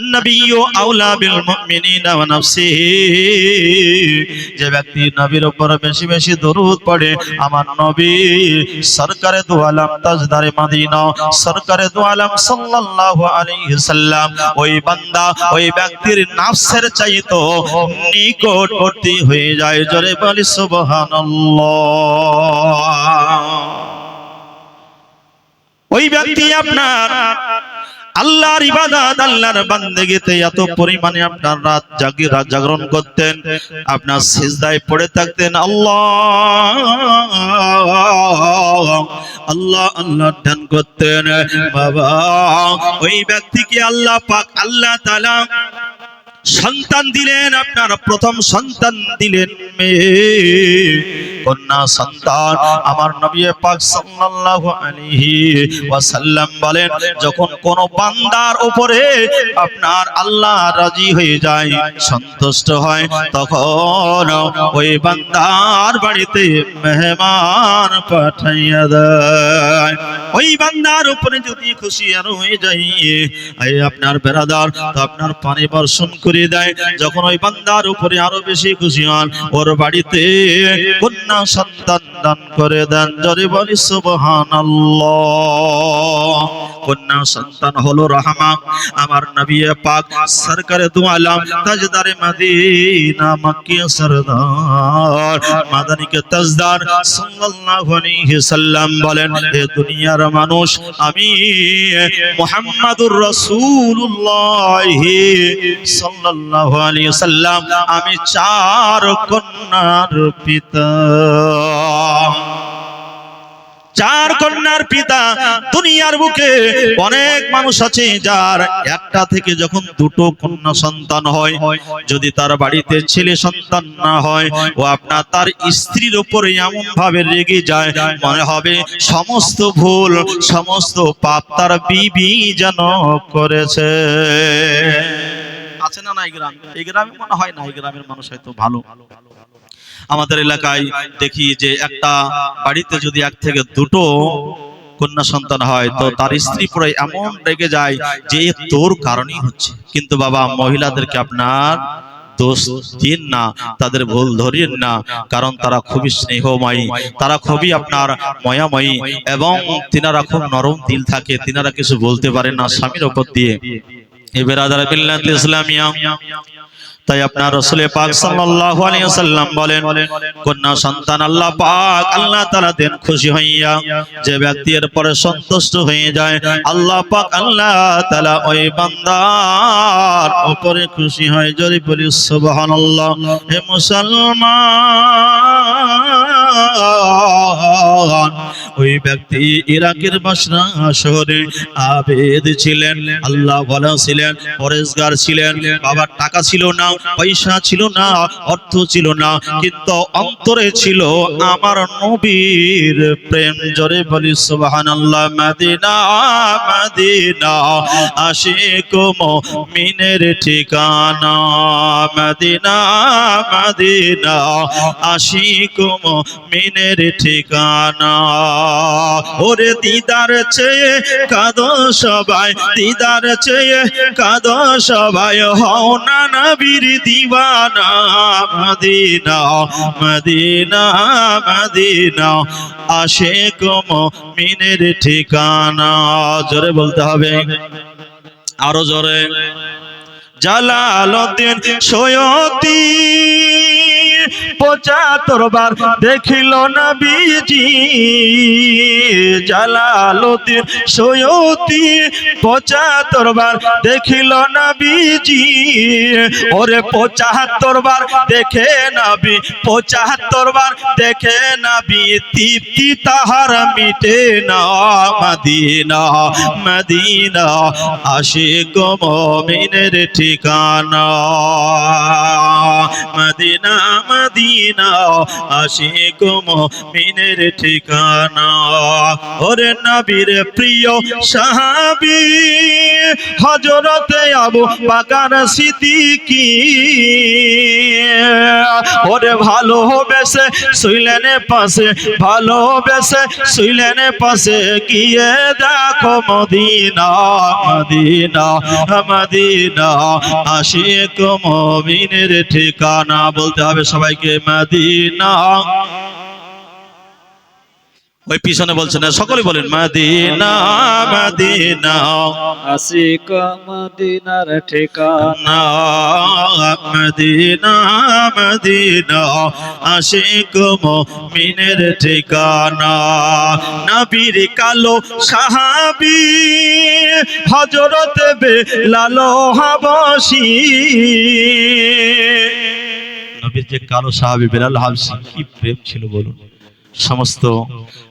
আন্নবিয়্যু আউলা বিল মুমিনিনা ওয়া যে ব্যক্তি নবীর উপর বেশি বেশি দরুদ পড়ে, আমার নবী সরকারে দু আলম তাজদারে মদিনা, সরকারে দু আলম সাল্লাল্লাহু সাল্লাম, ওই বান্দা, ওই ব্যক্তির নাফসের চাইতো নিকটবর্তী হয়ে যায়। জোরে বলি, সুবহানাল্লাহ। ওই ব্যক্তি আপনার আল্লাহর ইবাদত আল্লাহর বান্দেগিতে এত পরিমাণে আপনার রাত জাগি রাত জাগরণ করতেন, আপনার সিজদায় পড়ে থাকতেন। আল্লাহ আল্লাহ আল্লাহ ধ্যান করতেন। বাবা, ওই ব্যক্তিকে আল্লাহ পাক আল্লাহ তাআলা সন্তান দিলেন, আপনার প্রথম সন্তান দিলেন মেয়ে। কন্যা সন্তান আমার নবী পাক সাল্লাল্লাহু আলাইহি ওয়াসাল্লাম বলেন, যখন কোন বান্দার উপরে আপনার আল্লাহ রাজি হয়ে যায়, সন্তুষ্ট হয়, তখন ওই বান্দার বাড়িতে মেহমান পাঠাইয়া দেয়। ওই বান্দার উপরে যদি খুশি আর হয়ে যায় এই আপনার বেড়াদার তো আপনার পানি বর্ষণ করে দেয়। যখন ওই বান্দার উপরে আরও বেশি খুশি হন, ওর বাড়িতে কন্যা সন্তান দান করে দেন। জরে বলি, সুবহানাল্লাহ। কন্যা সন্তান হলো রহমা আমার নবী পাক সরকারে দু আলম তাজদারে মদিনা মক্কি সরদার। মাদানিকে তাজদার সাল্লাল্লাহু আলাইহি সাল্লাম বলেন, এ দুনিয়ার মানুষ আমি মোহাম্মদুর রসুল্লাহ সাল্লাহ আলী সাল্লাম আমি চার কন্যার পিতা। চার কন্যার পিতা দুনিয়ার বুকে অনেক মানুষ আছে, যার একটা থেকে যখন দুটো কন্যা সন্তান হয়, যদি তার বাড়িতে ছেলে সন্তান না হয়, ও আপনার তার স্ত্রীর উপরে এমন ভাবে রেগে যায়, মনে হবে সমস্ত ভুল, সমস্ত পাপ তার বিবি যেন করেছে। আছে না না এই গ্রাম? এই গ্রামে মনে হয় না এই গ্রামের মানুষ হয়তো ভালো। আমাদের এলাকায় দেখি যে একটা বাড়িতে যদি এক থেকে দুটো কন্যা সন্তান হয়, তো তার স্ত্রী পুরো এমন রেগে যায় যে তোর কারণেই হচ্ছে। কিন্তু বাবা, মহিলাদেরকে আপনার দোষ দিন না, তাদের ভুল ধরিয়েন না, কারণ তারা খুবই স্নেহময়ী। তারা খুবই আপনার ময়াময়ী এবং তিনারা খুব নরম দিল থাকে, তিনারা কিছু বলতে পারেন না স্বামীর ওপর দিয়ে। এ বেরাদার ইসলামিয়া। তাই আপনার রসুল পাক সাল্লাল্লাহু আলাইহি ওয়াসাল্লাম বলেন কন্যা সন্তান আল্লাহ পাক আল্লাহ তাআলা দেন খুশি হইয়া যে ব্যক্তি এর পরে সন্তুষ্ট হয়ে যায় আল্লাহ পাক আল্লাহ তাআলা ওই বান্দার উপরে খুশি হয়। জোরে বলি সুবহানাল্লাহ হে মুসলমান ওই ব্যক্তি ইরাকের বাসরা শহরে আবেদ ছিলেন। আল্লাহ ভালো ছিলেন, পরেশগার ছিলেন, বাবার টাকা ছিল না, পয়সা ছিল না, অর্থ ছিল না, কিন্তু অন্তরে ছিল আমার নবীর প্রেম। জোরে বলি, সুবহানাল্লাহ, মদিনা মদিনা, আশিক মুমিনের ঠিকানা। মদিনা মদিনা, আশিক মুমিনের ঠিকানা। ওরে দিদার চেয়ে কাঁদো সবাই, দিদার চেয়ে কাঁদো সবাই। হও না নবীর দিওয়ানা, মদিনা মদিনা মদিনা। আশেক মুমিনের ঠিকানা, জোরে বলতে হবে। আরও জোরে। জালালউদ্দিন সৈয়দি। পঁচাত্তর বার দেখিল নবীজি, জালালউদ্দিন সৈয়দি পঁচাত্তর বার দেখিল নবীজি। ওরে পঁচাত্তর বার দেখে নবী পঁচাত্তর বার দেখে নবী, তৃপ্তি তাহার মিটে না মদিনা মদিনা আশিক মুমিনের ঠিকানা। মদিনা মদিনা মদিনা, আশিক মুমিনের ঠিকানা। ওরে নবীর প্রিয় সাহাবী, হযরতে আবু বকর সিদ্দিকী। ওরে ভালোবেসে শুইলেন পাশে ভালোবেসে শুইলেন পাশে। গিয়ে দেখো মদিনা মদিনা মদিনা, আশিক মুমিনের ঠিকানা। বলতে হবে সবাইকে মদিনা। ওই পিছনে বলছেন না সকলে বলেন মদিনা মদিনা। আশিক মদিনার ঠিকানা। মদিনা মদিনা আশিক মুমিনের ঠিকানা। নবীর কালো সাহাবী হযরত বেলাল হাবশী। নবীর যে কালো সাহাবি বেলাল হাবসি কি প্রেম ছিল বলুন। সমস্ত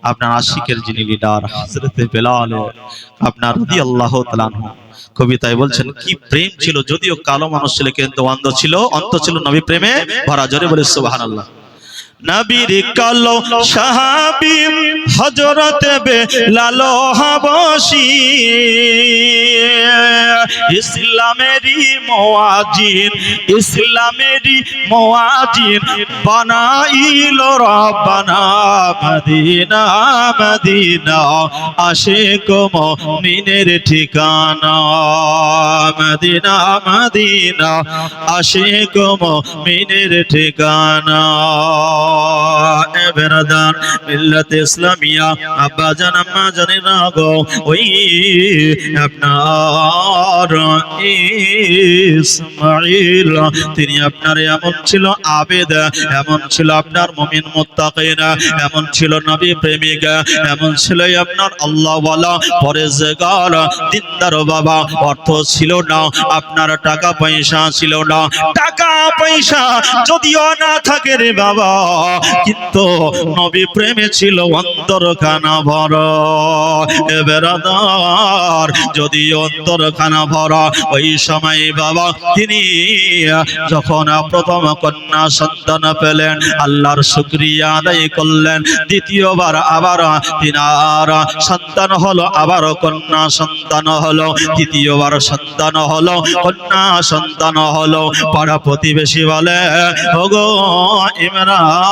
আপনার আশিকের যিনি লিডার হাজরতে বেলাল, আপনার রাদিয়াল্লাহু আল্লাহ তালানহ কবিতায় বলছেন, কি প্রেম ছিল যদিও কালো মানুষ ছিল, কিন্তু অন্ধ ছিল অন্ত ছিল নবী প্রেমে ভরা। জরে বলে সুবহানাল্লাহ। নবীর কালো সাহাবী হযরত বেলাল হাবশী। ইসলামেরই মুয়াজিন ইসলামেরই মুয়াজিন বানাইল রব্বানা মদিনা মদিনা, আশিক মুমিনের ঠিকানা। মদিনা মদিনা, আশিক মুমিনের ঠিকানা। মিল্লাত ইসলামিয়া। আব্বা জান, আম্মা জানি না গো, ওই আপনার ইসমাইল তিনি আপনার এমন ছিল আবেদ, এমন ছিল আপনার মুমিন মুত্তাকিন, এমন ছিল নবী প্রেমিক, এমন ছিল আপনার আল্লাহ ওয়ালা পরেজগার বাবা। অর্থ ছিল না, আপনার টাকা পয়সা ছিল না। টাকা পয়সা যদিও না থাকে রে বাবা। কিন্তু নবী প্রেমে ছিল অন্তরখানা ভর। এ বেরাদার যদি অন্তরখানা ভরা, ওই সময় বাবা তিনি যখন প্রথম কন্যা সন্তান পেলেন, আল্লাহর শুক্রিয়া আদায় করলেন। দ্বিতীয়বার আবার তিনার সন্তান হলো, আবার কন্যা সন্তান হলো। তৃতীয়বার সন্তান হলো, কন্যা সন্তান হলো। পাড়া প্রতিবেশী বলে, ওগো ইমরান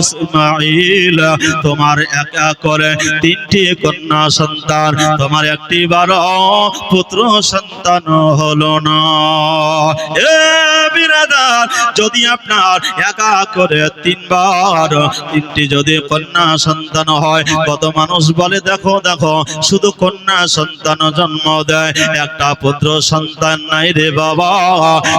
ইসমাইল তোমার এক করে তিনটি কন্যা সন্তান, তোমার একটি বারো পুত্র সন্তান হলো না। যদি আপনার একা করে তিনবার তিনটি যদি কন্যা সন্তান হয়, কত মানুষ বলে, দেখো দেখো, শুধু কন্যা সন্তান জন্ম দেয়, একটা পুত্র সন্তান নাই রে বাবা।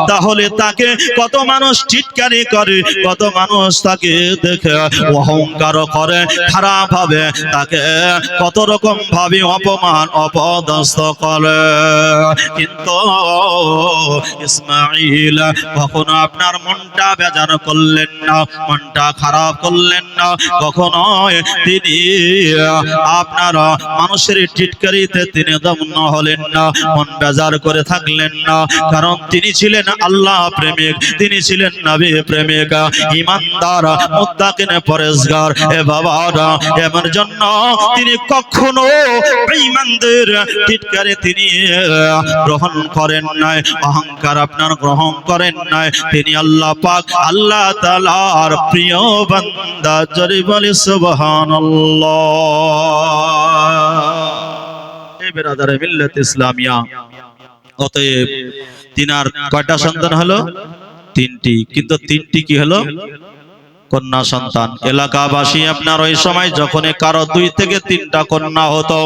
তাহলে তাকে কত মানুষ চিৎকারি করে কত মানুষ তাকে দেখে অহংকার করে খারাপ ভাবে তাকে কত রকম ভাবে অপমান, অপদস্থ করে। কিন্তু ইসমাইল কখনো আপনার মনটা বেজার করলেন না, মনটা খারাপ করলেন না। কখনো তিনি আপনার মানুষের টিটকারিতে তিনি দমন হলেন না, মন বেজার করে থাকলেন না। কারণ তিনি ছিলেন আল্লাহ প্রেমিক, তিনি ছিলেন নবী প্রেমিক। ইমানদার মুত্তাকিন এ বাবারা, এমন জন্য তিনি কখনো টিটকারে তিনি, গ্রহণ করেন নাই, অহংকার আপনার গ্রহণ করেন নাই। তিনি আল্লাহ পাক, আল্লাহ তাআলার প্রিয় বান্দা। জরি বলে বেরাদারে ইসলামিয়া। অতএব তিনার কয়টা সন্তান হলো? তিনটি, কিন্তু তিনটি কি হলো? কন্যা সন্তান। এলাকাবাসী আপনার ওই সময় যখন কারও দুই থেকে তিনটা কন্যা হতো,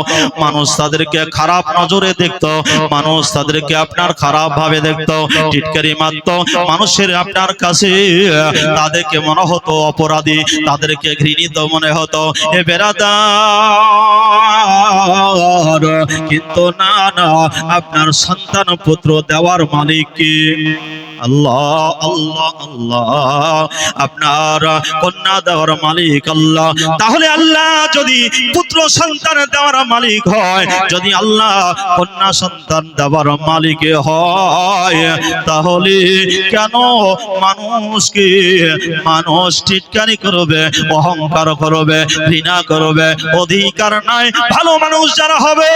মানুষ তাদেরকে খারাপ নজরে দেখত, মানুষ তাদেরকে আপনার খারাপ ভাবে দেখতো, টিটকারি মারতো, মানুষের আপনার কাছে তাদেরকে মনে হতো অপরাধী, তাদেরকে ঘৃণিত মনে হতো। এ বেড়াদার কিন্তু না না, আপনার সন্তান পুত্র দেওয়ার মালিক আল্লাহ আল্লাহ আল্লাহ। আপনার কন্যা দেওয়ার মালিক আল্লাহ। তাহলে আল্লাহ যদি পুত্র সন্তান দেওয়ার মালিক হয়, যদি আল্লাহ কন্যা সন্তান দেওয়ার মালিক হয়, তাহলে কেন মানুষকে মানুষ টিটকারি করবে, অহংকার করবে, ঘৃণা করবে? অধিকার নাই। ভালো মানুষ যারা হবে,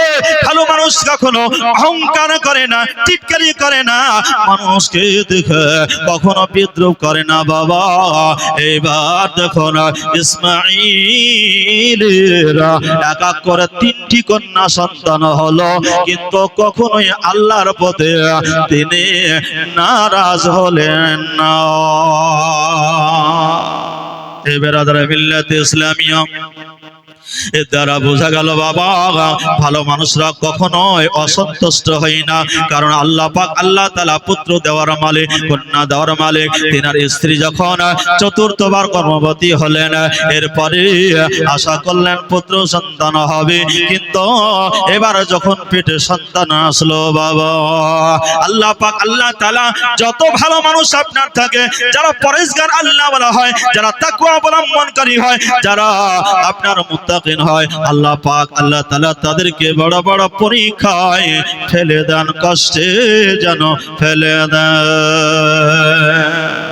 ভালো মানুষ কখনো অহংকার করে না টিটকারি করে না। মানুষকে দেখে কখনো বিদ্রুপ করে না বাবা। এবার দেখো না ইসমাইলের এক এক করে তিনটি কন্যা সন্তান হলো। কিন্তু কখনোই আল্লাহর পথে তিনি নারাজ হলেন না। এবার মিল্লাতে ইসলামিয়া। এর দ্বারা বোঝা গেল বাবা, ভালো মানুষরা কখনোই অসন্তুষ্ট হয় না। কারণ আল্লাহ পাক, আল্লাহ তালা পুত্র দেওয়ার মালিক, কন্যা দেওয়ার মালিক। তিনার স্ত্রী যখন চতুর্থবার কর্মবতী হলেন, এরপরে আশা করলেন পুত্র সন্তান হবে। কিন্তু এবার যখন পেটে সন্তান আসলো বাবা, আল্লাহ পাক, আল্লাহ তালা যত ভালো মানুষ আপনার থাকে, যারা পরেশগার আল্লাহ বলা হয়, যারা তাকুয়া অবলম্বনকারী হয়, যারা আপনার মুত্তাকিন হয়। আল্লাহ পাক আল্লাহ তাআলা তাদেরকে বড় বড় পরীক্ষায় ফেলে দেন কষ্টে যেন ফেলে দেন।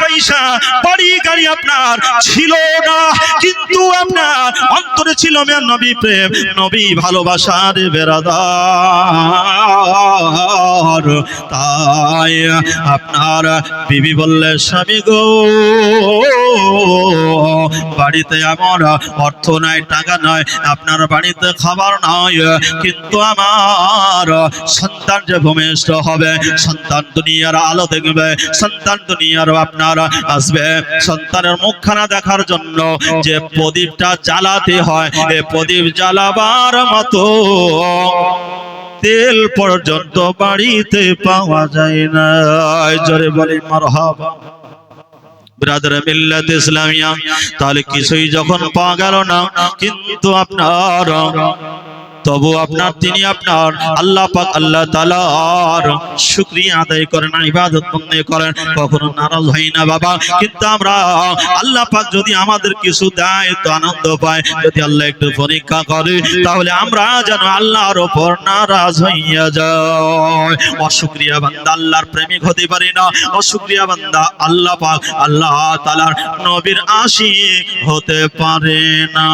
পয়সা, বাড়ি গাড়ি আপনার ছিল না। কিন্তু আপনার অন্তরে ছিল মেয়ের নবী প্রেম, নবী ভালোবাসার বেড়াদার তাই আপনার বিবি বললে, স্বামী গো, বাড়িতে আমার অর্থ নাই, টাকা নয় আপনার বাড়িতে খাবার নয় কিন্তু আমার সন্তান যে ভূমিষ্ঠ হবে, সন্তান দুনিয়ার আলো দেখবে, সন্তান দুনিয়ার আপনার আসবে। সন্তানের মুখখানা দেখার জন্য যে প্রদীপটা জ্বালাতে হয়, এ প্রদীপ জ্বালাবার মতো তেল পর্যন্ত বাড়িতে পাওয়া যায় না। জোরে বলি মারহাবা। ইসলামিয়া, তাহলে কিছুই যখন পাওয়া গেল না, কিন্তু আপনার তবু আপনার তিনি আপনার আল্লাহ পাক আল্লাহ তাআলার শুকরিয়া আদায় করেন, ইবাদত বন্দী করেন। কখনো নারাজ হই না বাবা। কিন্তু আমরা আল্লাহ পাক যদি আমাদের কিছু দেয় তো আনন্দ পায়। যদি আল্লাহ একটু পরীক্ষা করে, তাহলে আমরা যেন আল্লাহর উপর নারাজ হইয়া যাই। অশুক্রিয়া বান্দা আল্লাহর প্রেমিক হতে পারে না। অশুক্রিয়া বান্দা আল্লাহ পাক আল্লাহ তাআলার নবীর আশিক হতে পারে না।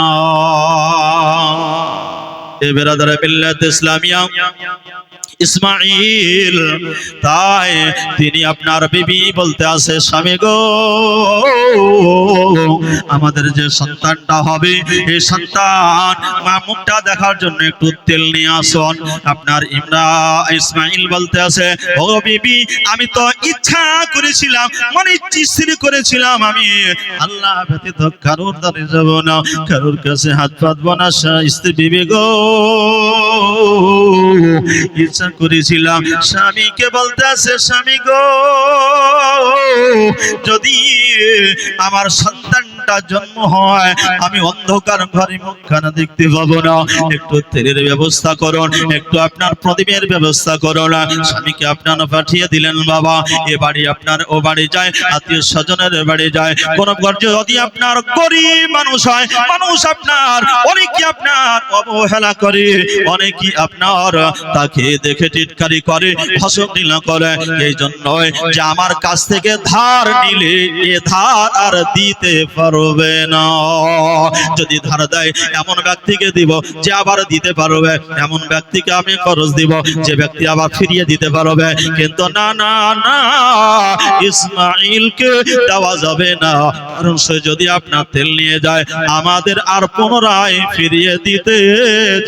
এ বেরাদারে মিল্লাত ইসলামিয়া ইসমাইল তাই তিনি আপনার বিবি বলতে আছে, স্বামী গো, আমাদের যে সন্তানটা হবে, এই সন্তান মা মুখটা দেখার জন্য একটু তেল নিয়ে আসুন। আপনার ইমরা ইসমাইল বলতে আছে, ও বিবি, আমি তো ইচ্ছা করেছিলাম মানে ইচ্ছির করেছিলাম আমি। আল্লাহ ব্যতীত কারোর দ্বারে যাব না, কারোর কাছে হাত পাতবো না, স্ত্রী বিবি গো। ইচ্ছা করেছিলাম, স্বামীকে বলতে আছে স্বামী গো, যদি আমার সন্তানটা জন্ম হয়, আমি অন্ধকার ঘরে মুখখানা দেখতে পাবো না। একটু তেলের ব্যবস্থা করুন, একটু আপনার প্রদীপের ব্যবস্থা করুন। স্বামীকে আপনার পাঠিয়ে দিলেন, বাবা। এ বাড়ি আপনার, ও বাড়ি যায়, আত্মীয় স্বজনের বাড়ি যায়। কোন গর্জ যদি আপনার গরিব মানুষ হয়, মানুষ আপনার অনেকে আপনার অবহেলা করে অনেকে আপনার তাকে দেখে টিটকারি করে হসক নীলা করে। এই জন্য যে আমার কাছ থেকে ধার নিলে এ ধার আর দিতে পারবে না। যদি ধার দেয়, এমন ব্যক্তিকে দিব যে আবার দিতে পারবে। এমন ব্যক্তিকে আমি খরচ দিব যে ব্যক্তি আবার ফিরিয়ে দিতে পারবে। কিন্তু না না না, ইসমাইলকে দেওয়া যাবে না। কারণ সে যদি আপনার তেল নিয়ে যায়, আমাদের আর পুনরায় ফিরিয়ে দিতে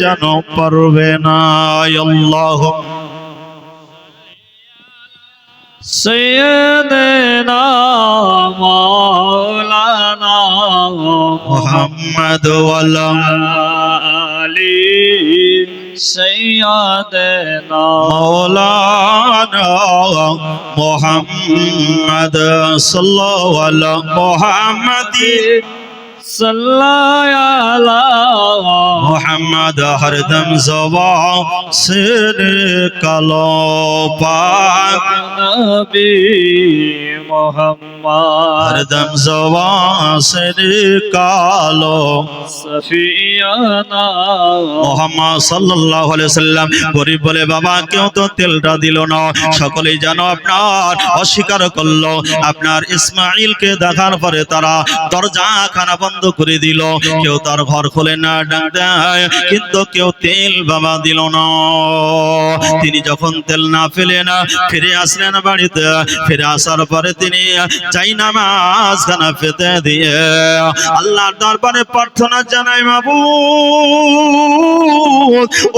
যেন পারবে না। আল্লাহ سيدنا مولانا محمد وعلى آلي سيدنا مولانا محمد صلى الله على محمد মোহাম্মদ হরদম জবা সির কালো পাবি মোহাম্মদ হরদম জবা সির কালো। মোহাম্মদ সাল্লাল্লাহু আলাইহি সাল্লাম গরিব বলে বাবা কেউ তো তেলটা দিল না। সকলেই জানো আপনার অস্বীকার করল। আপনার ইসমাইলকে দেখার পরে তারা দরজা খানা বন্ধ করে দিল। কেউ তার ঘর খোলে না ডাক দেয়, কিন্তু কেউ তেল বাবা দিল না। তিনি যখন তেল না ফেলে না, ফিরে আসলেন বাড়িতে। ফিরে আসার পরে তিনি চাই নামাজ খানা পেতে দিয়ে আল্লাহর দরবারে প্রার্থনা জানাই বাবু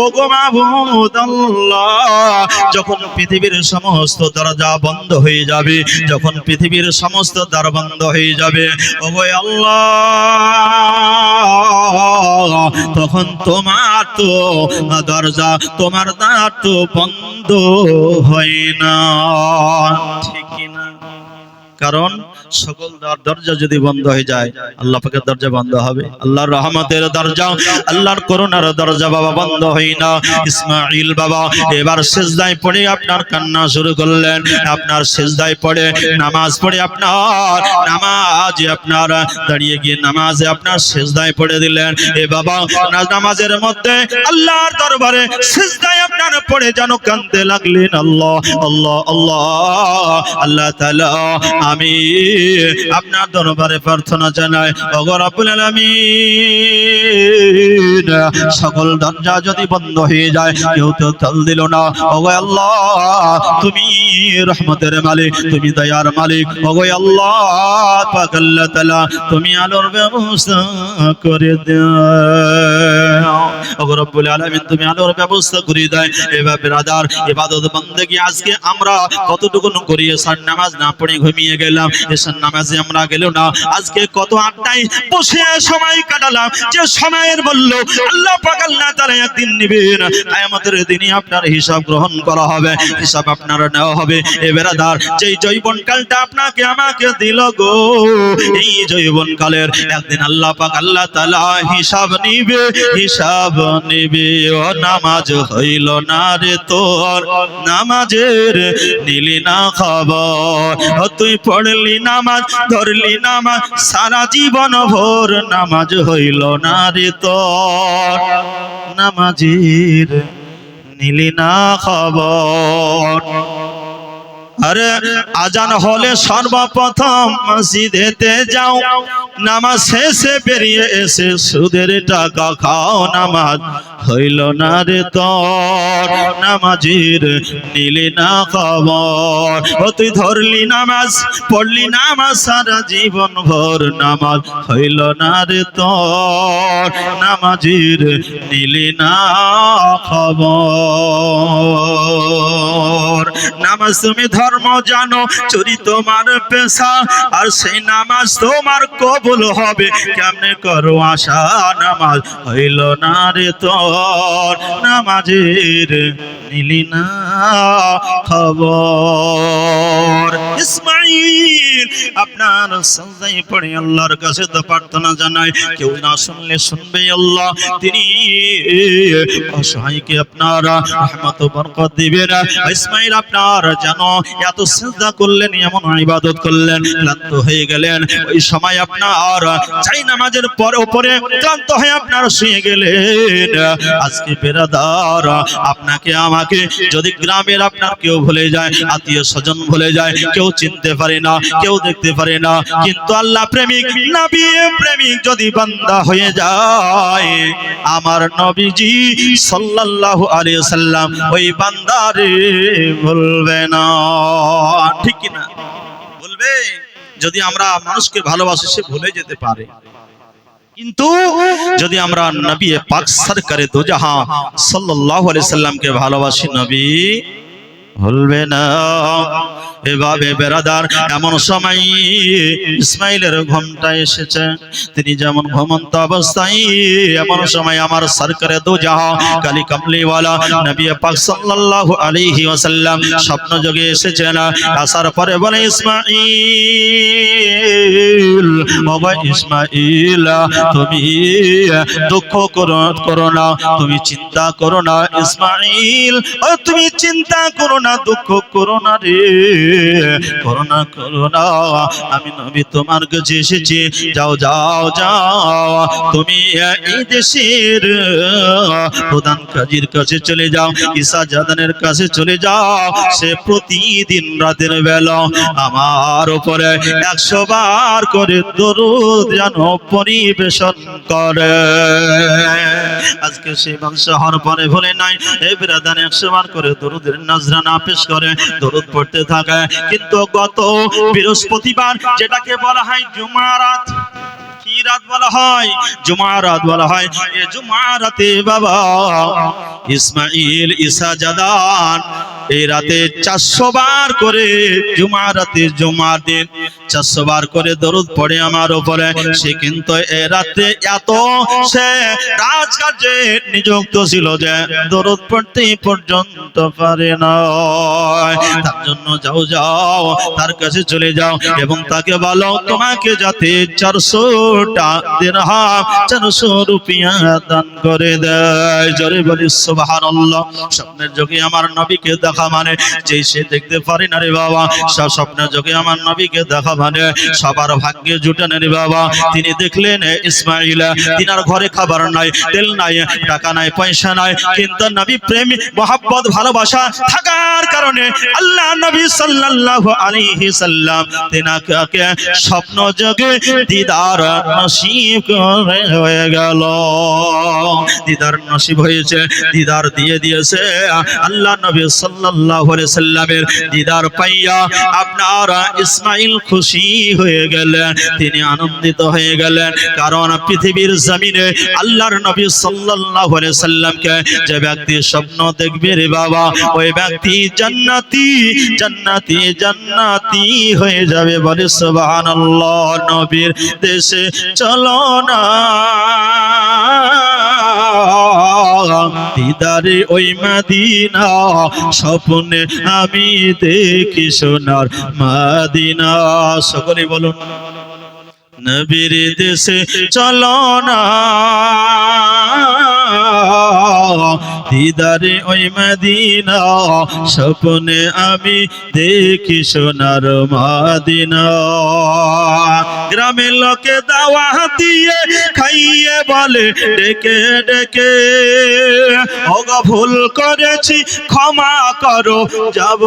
ও গো মাবুদ, আল্লাহ, যখন পৃথিবীর সমস্ত দরজা বন্ধ হয়ে যাবে, যখন পৃথিবীর সমস্ত দ্বার বন্ধ হয়ে যাবে, ও গো আল্লাহ তখন তোমার তো দরজা তোমার দ্বার তো বন্ধ হয় না। ঠিক না কারণ সকল দরজা যদি বন্ধ হয়ে যায়, আল্লাহ পাকের দরজা বন্ধ হবে। আল্লাহর রহমতের দরজা আল্লাহর করুণার দরজা বাবা, বন্ধ হয় না। ইসমাইল বাবা, এবার সেজদায় পড়ে আপনার কান্না শুরু করলেন। আপনার সেজদায় পড়ে নামাজ পড়ে আপনার, নামাজ আপনার, দাঁড়িয়ে গিয়ে নামাজে আপনার সেজদায় পড়ে দিলেন। এ বাবা আপনার নামাজের মধ্যে আল্লাহর দরবারে সেজদায় আপনার পড়ে যেন কান্দতে লাগলেন। আল্লাহ আল্লাহ আল্লাহ আল্লাহ তাআলা আমি আপনার দরবারে প্রার্থনা জানাই, ওগো রব্বুল আলামিন, সকল দরজা যদি বন্ধ হয়ে যায়, কেউ তো তাল দিল না। ওগো আল্লাহ, তুমি রহমতের মালিক, তুমি দয়ার মালিক। ওগো আল্লাহ, পাক আল্লাহ তুমি আলোর ব্যবস্থা করে দাও আপনার হিসাব গ্রহণ করা হবে, হিসাব আপনার নেওয়া হবে। এ বেরাদার, যেই জৈবন কালটা আপনাকে আমাকে দিল গো, এই জৈবন কালের একদিন আল্লাহ পাক আল্লাহ তাআলা হিসাব নিবে, হিসাব নিবে, ও নামাজ হইল না রে তোর। নামাজের নিলি না খবর। তুই পড়লি নামাজ, ধরলি নামাজ, সারা জীবন ভোর নামাজ হইল না রে তোর। নামাজের নিলি না খবর। আরে, আজান হলে সর্বপ্রথম মসজিদেতে যাও। নামাজ শেষে বেরিয়ে এসে সুদের টাকা খাও, নামাজ হইল না রে তোর। নামাজির নিলি না খবর। ও, তুই ধরলি নামাজ, পড়লি নামাজ, সারা জীবন ভর নামাজ হইল না রে তোর। নামাজির নিলি না খবর। নামাজ তুমি ধর্ম জানো চুরি তোমার পেশা আর সেই নামাজ তোমার কবুল হবে, কেমনে করো আশা? নামাজ হইল না রে তোর, নামাজের নিলি না খবর। ইসমাইল আপনার পড়ে আল্লাহর কাছে তো প্রার্থনা জানাই। কেউ না শুনলে শুনবে আল্লাহ। তিনি অসহায়কে রহমত বরকত দিবেন। ইসমাইল, আপনার এত করলেন, এমন ইবাদত করলেন, ক্লান্ত হয়ে গেলেন। ওই সময় আপনার চাই নামাজের পর উপরে ক্লান্ত হয়ে আপনার শুয়ে গেলেন। আজকে বেরাদার, আপনাকে আমাকে যদি গ্রামের আপনার কেউ ভুলে যায়, আত্মীয় স্বজন ভুলে যায়, কেউ চিনতে পারে না, কেউ দেখতে পারে না। কিন্তু আল্লাহ প্রেমিক, নবী প্রেমিক যদি বান্দা হয়ে যায়, আমার নবীজি সাল্লাল্লাহু আলাইহি সাল্লাম ওই বান্দারে বলবে না। ঠিক কি না বলবে, যদি আমরা মানুষকে ভালোবাসি, সে ভুলে যেতে পারে। কিন্তু যদি আমরা নবী পাক সরকারে দো জাহাঁ সাল্লাল্লাহু আলাইহি সাল্লামকে ভালোবাসি, নবী ভুলবে না। এভাবে বেরাদার এমন সময় ইসমাইলের ঘুমটা এসেছে। তিনি যেমন ঘুমন্ত অবস্থায়, এমন সময় আমার সরকারে দু জাহা কালী কামলিওয়ালা নবী পাক সাল্লাল্লাহু আলাইহি ওয়াসাল্লাম স্বপ্ন যোগে এসেছেন। আসার পরে বলে, ইসমাইল বাবা ইসমাইল, তুমি দুঃখ করো করো না, তুমি চিন্তা করো না, ইসমাইল, ও তুমি চিন্তা করো না দুঃখ করো না রে। করো না করো না আমি নবী তোমার কাছে এসেছি। যাও যাও যাও। তুমি এই দেশের প্রধান কাজীর কাছে চলে যাও, ঈসা জাদানের কাছে চলে যাও। সে প্রতিদিন রাতের বেলা আমার উপরে একশো বার করে দরুদ যেন পরিবেশন করে। আজকে সেই মাংস হওয়ার পরে ভুলে নাই, এই বিরাদান একশো বার করে দরুদের নাজরানা পেশ করে, দরুদ পড়তে থাকে। কিন্তু গত বৃহস্পতিবার যেটাকে বলা হয় জুমারাত কি রাত বলা হয়? জুমার রাত বলা হয়, এ জুমার রাতে বাবা ইসমাইল ঈসা জাদান এই রাতে চারশো বার করে জুমার রাতে জুমার দিন চারশো বার করে দরুদ পড়ে আমার উপরে। সে কিন্তু এ রাতে এত, সে রাজকার্যে নিযুক্ত ছিল যে দরুদ পড়তে পর্যন্ত পারে না। তার জন্য যাও যাও, তার কাছে চলে যাও এবং তাকে বলো, তোমাকে যাতে চারশোটা দিরহাম, চারশো রুপিয়া দান করে দেয়। জোরে বলি, সুবহানাল্লাহ। স্বপ্নের যোগে আমার নবীকে দেখা মানে যে সে দেখতে পারে না রে বাবা, সব স্বপ্নের যোগে আমার নবীকে দেখা মানে সবার ভাগ্যে জুটে না রে বাবা। তিনি দেখলেন ইসমাইল, তিনার ঘরে খাবার নাই, তেল নাই, টাকা নাই, পয়সা নাই, কিন্তু নবী প্রেম, মোহাব্বত, ভালোবাসা থাকার কারণে আল্লাহ নবী সাল্লাল্লাহু আলাইহি সাল্লাম তিনাকে স্বপ্ন যোগে দিদার নসিব হয়ে গেল। দিদার নসিব হয়েছে, দিদার দিয়ে দিয়েছে। আল্লাহ নবী সাল্লাল্লাহু আলাইহি সাল্লামের দিদার পাইয়া আপনার ইসমাইল খুশি হয়ে গেলেন, তিনি আনন্দিত হয়ে গেলেন। কারণ পৃথিবীর জমিনে আল্লাহর নবী সাল্লাল্লাহু আলাইহি সাল্লামকে যে ব্যক্তি স্বপ্ন দেখবে রে বাবা, ওই ব্যক্তি জান্নাতি জান্নাতি জান্নাতি হয়ে যাবে বলে সুবহানাল্লাহ নবীর দেশে। চলো না। দিদারে ওই মাদিনা স্বপ্নে আমি দেখি সোনার মাদিনা। সকলে বলুন নবীর দেশে চলো না। দিদারে ওই মদিনা, স্বপ্নে আমি দেখি সোনার মাদিনা। গ্রামের লোকে দাওয়া দিয়ে খাইয়ে বলে, ডেকে ডেকে। ওগো ভুল করেছি, ক্ষমা করো, যাব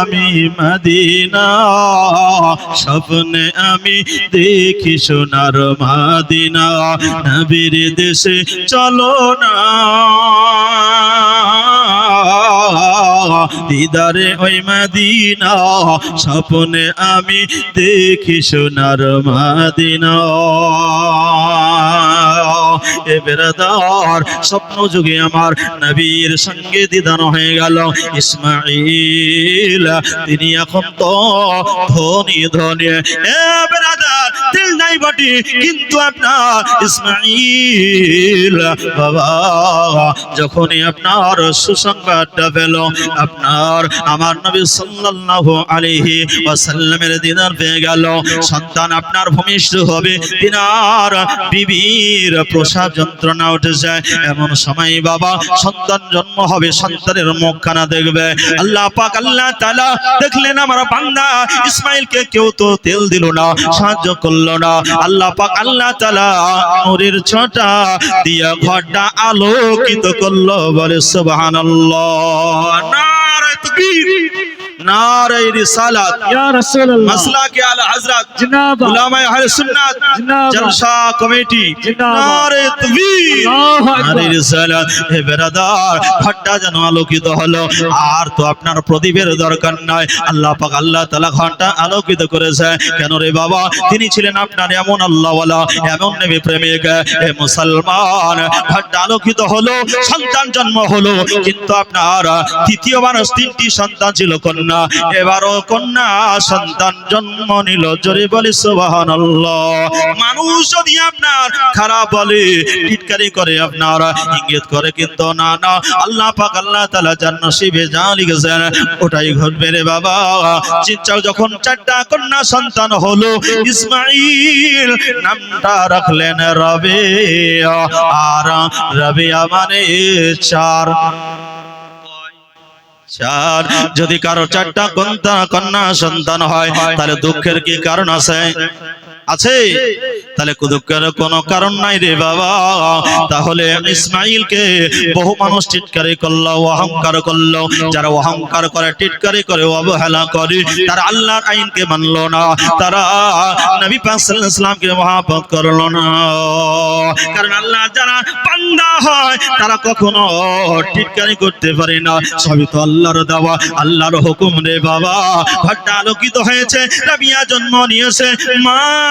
আমি মদিনা। স্বপ্নে আমি দেখি সোনার মাদিনা। নবীর দেশে চলো দিদারে ওই মাদিনা স্বপনে আমি দেখি সোনার মাদিনা। এ বেরাদার, স্বপ্ন যুগে আমার নবীর সঙ্গে দিদান হয়ে গেল। ইসমাইল তিনি এখন তো ধনী ধনী। এ বেরাদার নাই বটে, কিন্তু আপনার ইসমাইল বাবা, যখনই আপনার সুসংবাদটা পেল, আপনার আমার নবী সাল্লাল্লাহু আলাইহি ওয়াসাল্লামের দিদার পেয়ে গেল। সন্তান আপনার ভূমিষ্ঠ হবে, তিনার বিবির প্রসাব যন্ত্রণা উঠে যায়। এমন সময় বাবা সন্তান জন্ম হবে সন্তানের মুখখানা দেখবে। আল্লাহ পাক আল্লাহ তাআলা দেখলেন আমার বান্দা ইসমাইলকে কেউ তো তেল দিল না সাহায্য করল না। আল্লাহ পাক আল্লাহ তাআলা নূরের ছটা দিয়া ঘরটা আলোকিত করল বলে। জলসা কমিটি। নারে তাকবীর আল্লাহু আকবার। নারে রিসালাত হে বেরাদার ঘরটা যেন আলোকিত হলো। আর তো আপনার প্রদীপের দরকার নাই। আল্লাহ পাক আল্লাহ তাআলা ঘরটা আলোকিত করেছে। কেন রে বাবা? তিনি ছিলেন আপনার এমন আল্লাহওয়ালা এমন নবী প্রেমিক। হে মুসলমান ঘরটা আলোকিত হলো সন্তান জন্ম হলো। কিন্তু আপনার তৃতীয়বার তিনটি সন্তান ছিল কন্যা। এবারও কন্যা সন্তান জন্ম নিল। জোরে বলে মানুষ যদি আপনার খারাপ বলে করে আপনার, ইঙ্গিত করে কিন্তু না না। আল্লাহ পাক, আল্লাহ যার নসিবে যা লিখেছেন, ওটাই ঘটবে রে বাবা। যখন চারটা কন্যা সন্তান হলো ইসমাইল নামটা রাখলেন রবে। আর মানে চার। চার। যদি কারও চারটা কন্যা কন্যা সন্তান হয়, তাহলে দুঃখের কি কারণ আছে? আছে? তাহলে দুঃখের কোনো কারণ নাই রে বাবা। তাহলে ইসমাইলকে বহু মানুষ টিটকারি করল, অহংকার করল। যারা অহংকার করে, টিটকারি করে, অবহেলা করে, তারা আল্লাহর আইনকে মানলো না। তারা নবী পাক সাল্লাল্লাহু আলাইহি সাল্লামকে মহাব্বত করল না। কারণ আল্লাহ যারা বান্দা হয়, তারা কখনো টিটকারি করতে পারে না। সবই তো আল্লাহর দেওয়া, আল্লাহর হুকুম রে বাবা। ঘরটা আলোকিত হয়েছে, রাবিয়া জন্ম নিয়েছে, মা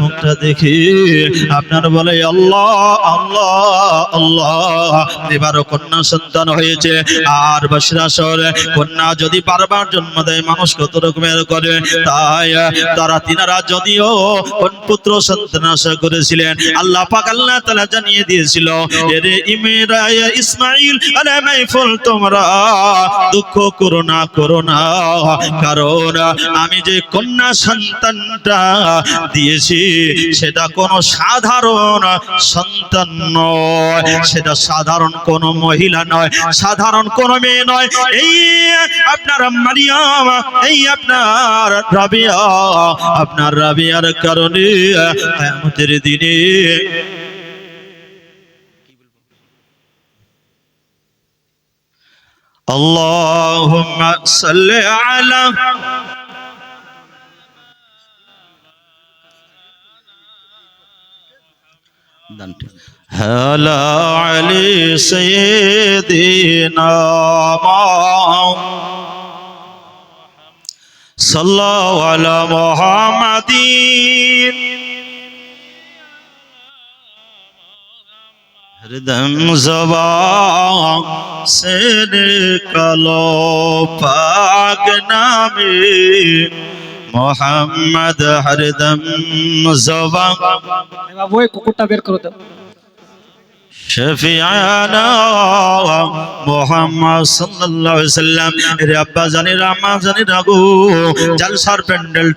মুখটা আপনার বলে, আল্লাহ আল্লাহ আল্লাহ। এবারও কন্যা সন্তান হয়েছে। আর শহরে কন্যা যদি জন্ম দেয়, মানুষ কত রকমের করে? তাই তারা তিনারা যদিও পুত্র সন্তান আশা করেছিলেন, আল্লাহ তাআলা জানিয়ে দিয়েছিল, এরে ইমেরা ইসমাইল আরে মাইফুল, তোমরা দুঃখ করো না করো না। কারণ আমি যে কন্যা সন্তানটা দিয়েছি সেটা কোনো সাধারণ সন্তান নয় সেটা সাধারণ কোনো মহিলা নয় সাধারণ কোনো মেয়ে নয় এই আপনার মারিয়াম এই আপনার রাবিয়া আপনার রাবিয়ার কারণে আমাদের দিনে اللهم صل على দানটা هلا علي سيدنا صلى على محمد হৃদম জবান সে কালো পাগ নামে মোহাম্মদ হরদম জবা বাবু কুকুরটা বের করে দাও।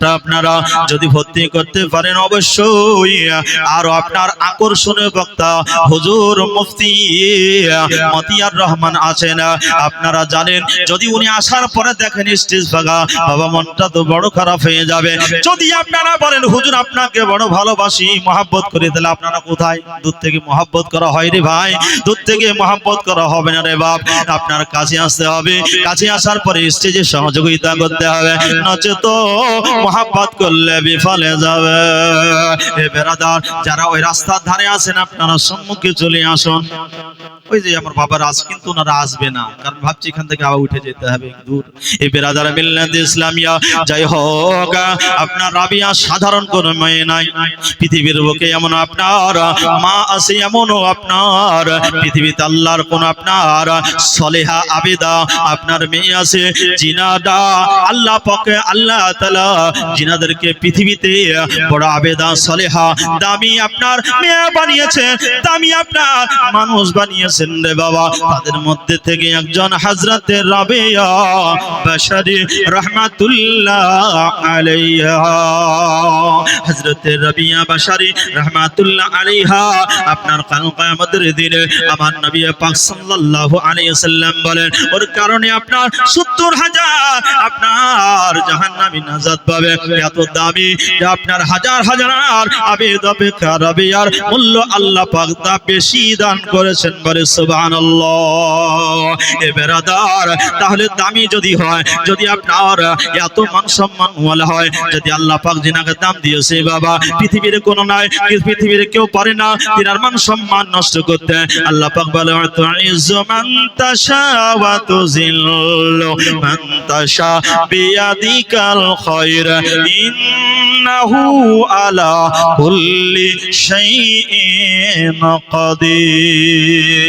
আপনারা যদি ভর্তি করতে পারেন অবশ্যই। আর আপনার বক্তা হুজুর মুফতি মতিয়ার রহমান আছেন। আপনারা জানেন, যদি উনি আসার পরে দেখেন স্টেজ ফাঁকা বাবা মনটা তো বড় খারাপ হয়ে যাবে। যদি আপনারা বলেন, হুজুর, আপনাকে বড় ভালোবাসি, মহাব্বত করে দিলে আপনারা কোথায়? দূর থেকে মহাব্বত করা হয় রে ভাই, দূর থেকে মহাব্বত করা হবে না রে বাপ। আপনার কাছে আসতে হবে। কাছে আসার পরে স্টেজে সহযোগিতা করতে হবে। নচেত মহাব্বত করলে বিফলে যাবে। যারা ওই রাস্তার ধারে আছেন, আপনারা সম্মুখে চলে আসুন। ওই যে আমার বাবার আজ কিন্তু ওনারা আসবে না। কারণ ভাবছি এখান থেকে আবার উঠে যেতে হবে দূর এই বেরাদার মিল্লাত ইসলামিয়া, যাই হোক, আপনার রাবিয়া সাধারণ কোন মেয়ে নাই। পৃথিবীর বুকে এমন আপনার, মা আছে এমনও আপনার। পৃথিবীতে আল্লাহর কোন আপনার সলেহা আবেদা, আপনার মেয়ে আছে জিনাদা, আল্লাহ আল্লাহ তাআলা জিনাদেরকে পৃথিবীতে বড় আবেদা, সলেহা, দামি আপনার মেয়ে বানিয়েছে, দামি আপনার মানুষ বানিয়েছেন রে বাবা, তাদের মধ্যে থেকে একজন হযরতে রাবিয়া রহমাতুল্লাহ আলাইহা। হযরতে রাবিয়া বাশারি রহমাতুল্লাহ আলাইহা, আপনার কাল দিনে আমার নবী পাক সাল্লাল্লাহু আলাইহি সাল্লাম বলেন, ওর কারণে আপনার 70 হাজার আপনার জাহান্নামী নাজাত পাবে। এত দামি যে আপনার হাজার হাজার আবেদ অপেক্ষা রাবিয়ার মূল্য আল্লাহ পাক তা বেশি দান করেছেন বলে বেরাদার, তাহলে দামি যদি হয়, যদি আপনার এত মান সম্মান হয়, যদি আল্লাহ পাক জিনাকে দাম দিয়েছে, বাবা, পৃথিবীর কোন কি পৃথিবীর কেউ পারে না, তিনার মান সম্মান নষ্ট করতে। আল্লাহ পাক বলে বিয়াদিকাল খায়র ইন্নাহু আলা কুল্লি শাইইন কাদির